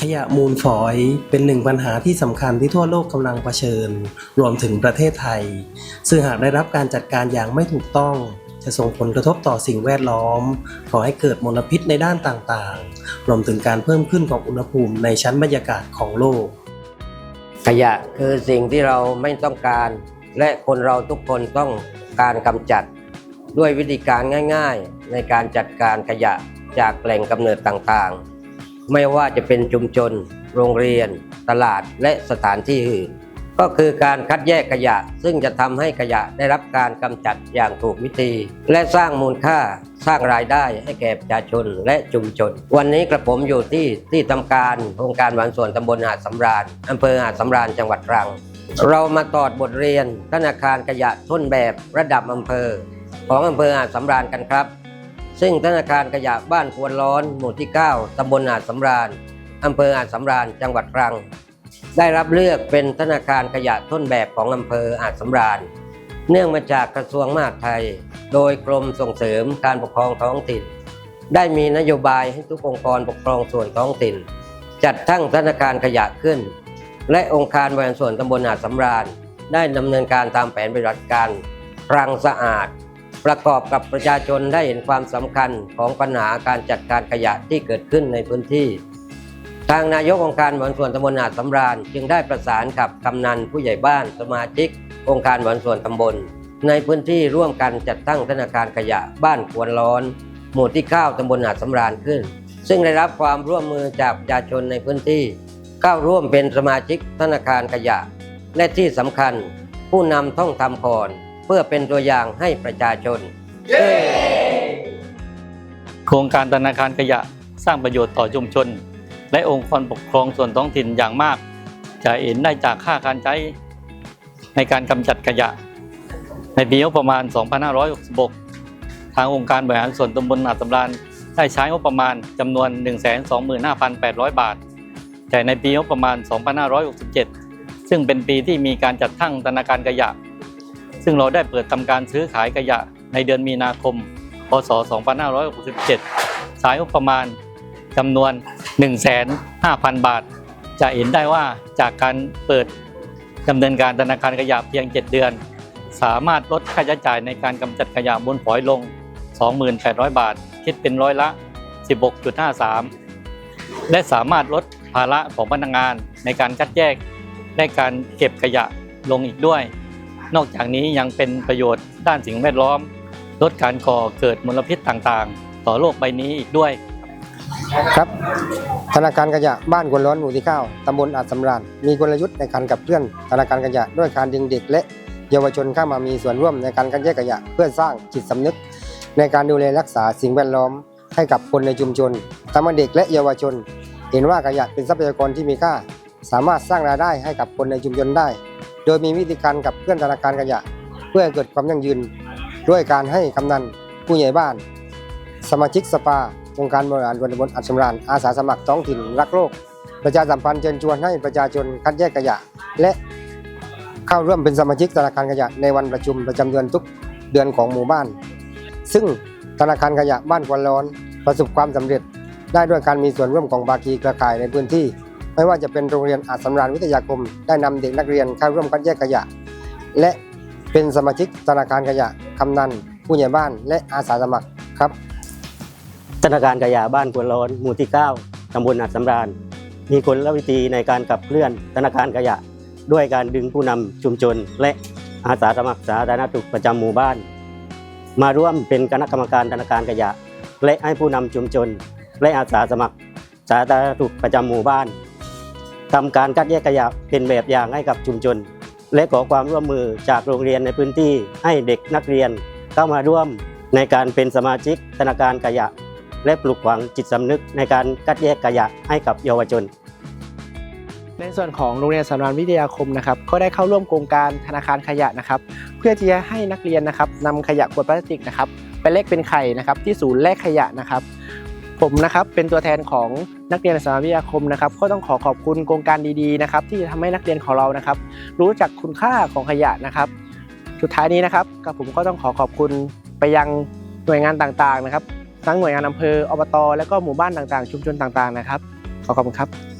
ขยะมูลฝอยเป็นหนึ่งปัญหาที่สำคัญที่ทั่วโลกกำลังเผชิญ รวมถึงประเทศไทย ซึ่งหากได้รับการจัดการอย่างไม่ถูกต้อง จะส่งผลกระทบต่อสิ่งแวดล้อมก่อให้เกิดมลพิษในด้านต่างๆ รวมถึงการเพิ่มขึ้นของอุณหภูมิในชั้นบรรยากาศของโลก ขยะคือสิ่งที่เราไม่ต้องการ และคนเราทุกคนต้องการกำจัด ด้วยวิธีการง่าย ๆ ในการจัดการขยะจากแหล่งกำเนิดต่างๆ ไม่ว่าจะเป็นชุมชน โรงเรียน ตลาดและสถานที่อื่น ก็คือการคัดแยกขยะ ซึ่งจะทำให้ขยะได้รับการกำจัดอย่างถูกวิธี และสร้างมูลค่าสร้างรายได้ให้แก่ประชาชนและชุมชน วันนี้กระผมอยู่ที่ที่ทำการโครงการหวานส่วนตำบลหาดสำราญอำเภอหาดสำราญจังหวัดตรัง เรามาตอดบทเรียนธนาคารขยะต้นแบบระดับอำเภอ ของอำเภอหาดสำราญกันครับ ซึ่งธนาคารขยะบ้านควนร้อน หมู่ที่ 9 ตำบลหาดสำราญ อำเภอหาดสำราญ จังหวัดตรัง ได้รับเลือกเป็นธนาคารขยะต้นแบบของอำเภอหาดสำราญ เนื่องมาจากกระทรวงมหาดไทย โดยกรมส่งเสริมการปกครองท้องถิ่น ได้มีนโยบายให้ทุกองค์กรปกครองส่วนท้องถิ่น จัดตั้งธนาคารขยะขึ้น และองค์การบริหารส่วนตำบลหาดสำราญ ได้ดำเนินการตามแผนปฏิบัติการตรังสะอาด ประกอบกับประชาชนได้เห็นความสำคัญของปัญหาการจัดการขยะที่เกิดขึ้นในพื้นที่ ทางนายกองค์การบริหารส่วนตำบลหาดสำราญ จึงได้ประสานกับกำนันผู้ใหญ่บ้านสมาชิก องค์การบริหารส่วนตำบล ในพื้นที่ร่วมกันจัดตั้งธนาคารขยะบ้านควรร้อน หมู่ที่9ตำบลหาดสำราญขึ้น ซึ่งได้รับความร่วมมือจากประชาชนในพื้นที่เข้าร่วมเป็นสมาชิกธนาคารขยะ และที่สำคัญ ผู้นำต้องทำก่อน เพื่อเป็นตัวอย่างให้ประชาชน โครงการธนาคารขยะสร้างประโยชน์ต่อชุมชน และองค์กรปกครองส่วนท้องถิ่นอย่างมาก จะเห็นได้จากค่าการใช้ในการกำจัดขยะ ในปีงบประมาณ 2566 ทางองค์การบริหารส่วนตำบลหาดสำราญได้ใช้งบประมาณจำนวน 125,800 บาท แต่ในปีงบประมาณ 2567 ซึ่งเป็นปีที่มีการจัดตั้งธนาคารขยะ ซึ่งเราได้เปิดทำการซื้อขายขยะในเดือนมีนาคม พศ 2567 สายงบประมาณจำนวน 1,500,000 บาท จะเห็นได้ว่าจากการเปิดดำเนินการธนาคารขยะเพียง 7 เดือน สามารถลดค่าใช้จ่ายในการกำจัดขยะบนฝอยลง 2,800 บาท คิดเป็นร้อยละ 16.53 และสามารถลดภาระของพนักงานในการคัดแยกและการเก็บขยะลงอีกด้วย นอกจากนี้ยังเป็นประโยชน์ด้านสิ่งแวดล้อม ลดการก่อเกิดมลพิษต่างๆ ต่อโลกใบนี้อีกด้วย ครับ ธนาคารขยะบ้านกวนร้อนหมู่ที่9ตำบลอาจสำราญมีกลยุทธ์ในการขับเคลื่อนธนาคารขยะด้วยการดึงเด็กและเยาวชนเข้ามามีส่วนร่วมในการคัดแยกขยะเพื่อสร้างจิตสำนึก ในการดูแลรักษาสิ่งแวดล้อม ให้กับคนในชุมชนทำให้เด็กและเยาวชน เห็นว่าขยะเป็นทรัพยากรที่มีค่า สามารถสร้างรายได้ให้กับคนในชุมชนได้ โดยมีวิธีการขับเคลื่อนธนาคารขยะ เพื่อเกิดความยั่งยืน ด้วยการให้กำนันผู้ใหญ่บ้าน สมาชิกสภาองค์การบริหารส่วนตำบลอัศมรานอาสาสมัครท้องถิ่นรักโลก ประชาสัมพันธ์เชิญชวนให้ประชาชนคัดแยกขยะ และเข้าร่วมเป็นสมาชิกธนาคารขยะในวันประชุมประจำเดือนทุกเดือนของหมู่บ้าน ซึ่งธนาคารขยะบ้านควันร้อน ประสบความสำเร็จ ได้ด้วยการมีส่วนร่วมของภาคีเครือข่ายในพื้นที่ ไม่ว่าจะเป็นโรงเรียนอาจสำราญวิทยาคม ได้นำเด็กนักเรียนเข้าร่วมคัดแยกขยะ และเป็นสมาชิกธนาคารขยะกำนันผู้ใหญ่บ้านและอาสาสมัครครับ ธนาคารขยะบ้านควนร้อนหมู่ที่ 9ตำบลอัดสำราญ มีกลวิธีในการขับเคลื่อนธนาคารขยะ ด้วยการดึงผู้นำชุมชน และอาสาสมัครสาธารณสุขประจำหมู่บ้าน มาร่วมเป็นคณะกรรมการธนาคารขยะ และให้ผู้นำชุมชน และอาสาสมัครสาธารณสุขประจำหมู่บ้าน ทำการคัดแยกขยะเป็นแบบอย่างให้กับชุมชน และขอความร่วมมือจากโรงเรียนในพื้นที่ให้เด็กนักเรียน เข้ามาร่วมในการเป็นสมาชิกธนาคารขยะ และปลุกฝังจิตสำนึกในการคัดแยกขยะให้กับเยาวชน ในส่วนของโรงเรียนสำรานวิทยาคมนะครับก็ได้เข้าร่วมโครงการธนาคารขยะนะครับ เพื่อที่จะให้นักเรียนนะครับนำขยะขวดพลาสติกนะครับไปแลกเป็นไข่นะครับที่ศูนย์แลกขยะนะครับ ผมนะครับเป็นตัวแทนของนักเรียนสำราวิทยาคมนะครับ ก็ต้องขอขอบคุณโครงการดีๆนะครับ ที่จะทำให้นักเรียนของเรานะครับ รู้จักคุณค่าของขยะนะครับ สุดท้ายนี้นะครับกับผมก็ต้องขอขอบคุณไปยังหน่วยงานต่างๆนะครับ ทั้งหน่วยงานอำเภออบต และก็หมู่บ้านต่างๆ ชุมชนต่างๆนะครับ ขอขอบคุณครับ